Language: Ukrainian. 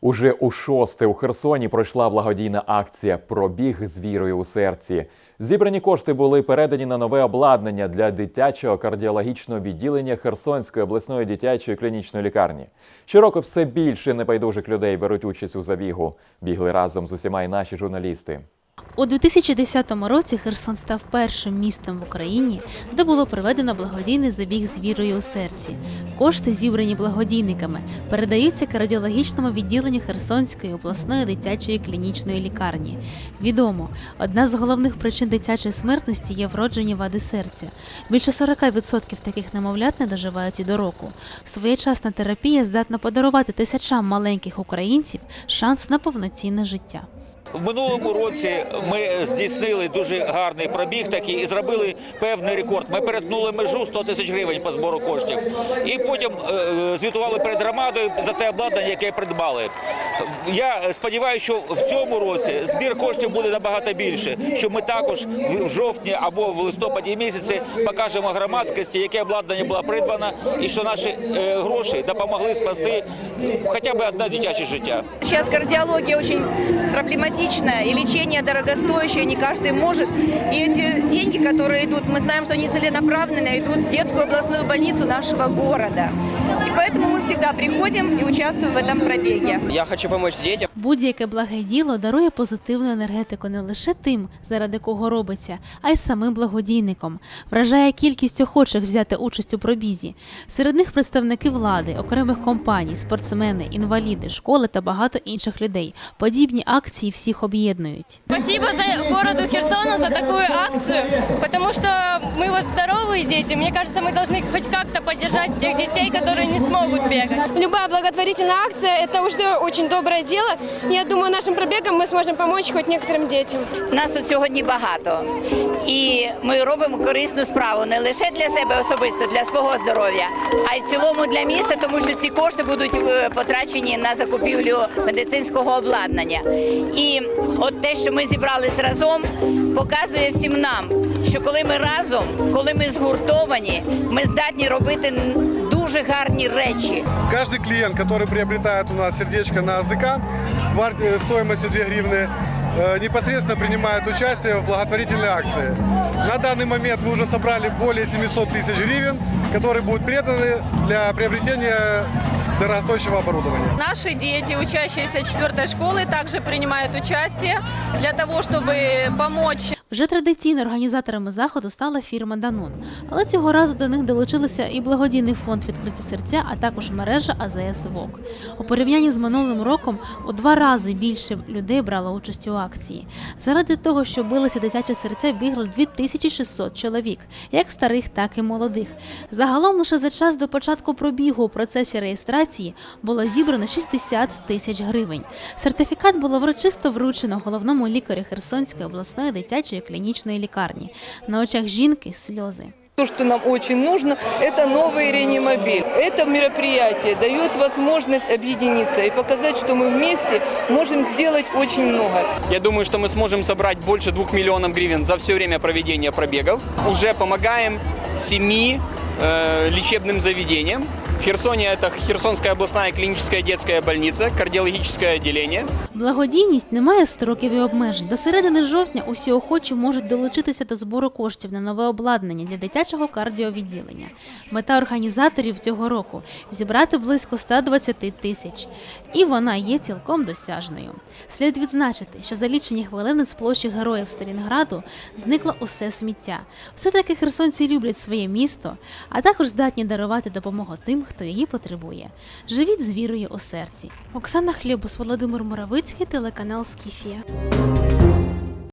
Уже у шосте у Херсоні пройшла благодійна акція Пробіг з вірою у серці. Зібрані кошти були передані на нове обладнання для дитячого кардіологічного відділення Херсонської обласної дитячої клінічної лікарні. Щороку все більше небайдужих людей беруть участь у забігу. Бігли разом з усіма і наші журналісти. У 2010 році Херсон став першим містом в Україні, де було проведено благодійний забіг з вірою у серці. Кошти, зібрані благодійниками, передаються кардіологічному відділенню Херсонської обласної дитячої клінічної лікарні. Відомо, одна з головних причин дитячої смертності є вроджені вади серця. Більше 40% таких немовлят не доживають і до року. Своєчасна терапія здатна подарувати тисячам маленьких українців шанс на повноцінне життя. В минулому році ми здійснили дуже гарний пробіг такий і зробили певний рекорд. Ми перетнули межу 100 тисяч гривень по збору коштів. І потім е, звітували перед громадою за те обладнання, яке придбали. Я сподіваюся, що в цьому році збір коштів буде набагато більше. Що ми також в жовтні або в листопаді місяці покажемо громадськості, яке обладнання було придбано, і що наші е, гроші допомогли спасти хоча б одне дитяче життя. Сейчас кардиология очень проблематичная, и лечение дорогостоящее, не каждый может. И эти деньги, которые идут, мы знаем, что они целенаправленно идут в детскую областную больницу нашего города. И поэтому мы всегда приходим и участвуем в этом пробеге. Я хочу помочь детям. Будь-яке благе діло дарує позитивну енергетику не лише тим, заради кого робиться, а й самим благодійником. Вражає кількість охочих взяти участь у пробізі. Серед них представники влади, окремих компаній, спортсмени, інваліди, школи та багато інших людей. Подібні акції всіх об'єднують. Спасибо за городу Херсону за такую акцию, потому что мы вот здоровые дети. Мне кажется, мы должны хоть как-то поддержать тех детей, которые не смогут бегать. Любая благотворительная акция – это уже очень доброе дело. Я думаю, нашим пробегом мы сможем помочь хоть некоторым детям. Нас тут сьогодні багато, і ми робимо корисну справу не лише для себе особисто, для свого здоров'я, а й в цілому для міста, тому що ці кошти будуть е, потрачені на закупівлю медицинського обладнання. І от те, що ми зібрались разом, показує всім нам, що коли ми разом, коли ми згуртовані, ми здатні робити н- дуже гарні речі. Каждый клиент, который приобретает у нас сердечко на АЗК вар- э, стоимостью 2 гривны, э, непосредственно принимает участие в благотворительной акции. На данный момент мы уже собрали более 700 тысяч гривен, которые будут преданы для приобретения дорогостоящего оборудования. Наши дети, учащиеся четвертой школы, также принимают участие для того, чтобы помочь Вже традиційно організаторами заходу стала фірма Данон, але цього разу до них долучилися і благодійний фонд відкриті серця, а також мережа АЗС ВОК. У порівнянні з минулим роком у два рази більше людей брало участь у акції. Заради того, щоб билися дитячі серця, бігли 2600 чоловік, як старих, так і молодих. Загалом лише за час до початку пробігу у процесі реєстрації було зібрано 60 тисяч гривень. Сертифікат було врочисто вручено головному лікарю Херсонської обласної дитячої клінічної лікарні. На очах жінки сльози. То, что нам очень нужно, это новый реанимобиль. Это мероприятие дает возможность объединиться и показать, что мы вместе можем сделать очень много. Я думаю, что мы сможем собрать больше двух миллионов гривен за все время проведения пробегов. Уже помогаем семи э, лечебным заведениям. В Херсоне это Херсонская областная клиническая детская больница, кардиологическое отделение. Благодійність не має строків і обмежень. До середини жовтня усі охочі можуть долучитися до збору коштів на нове обладнання для дитячого кардіовідділення. Мета організаторів цього року зібрати близько 120 тисяч. І вона є цілком досяжною. Слід відзначити, що за лічені хвилини з площі героїв Сталінграду зникло усе сміття. Все-таки херсонці люблять своє місто, а також здатні дарувати допомогу тим, хто її потребує. Живіть з вірою у серці. Оксана Хлібус, Володимир Муравицький, телеканал Скіфія.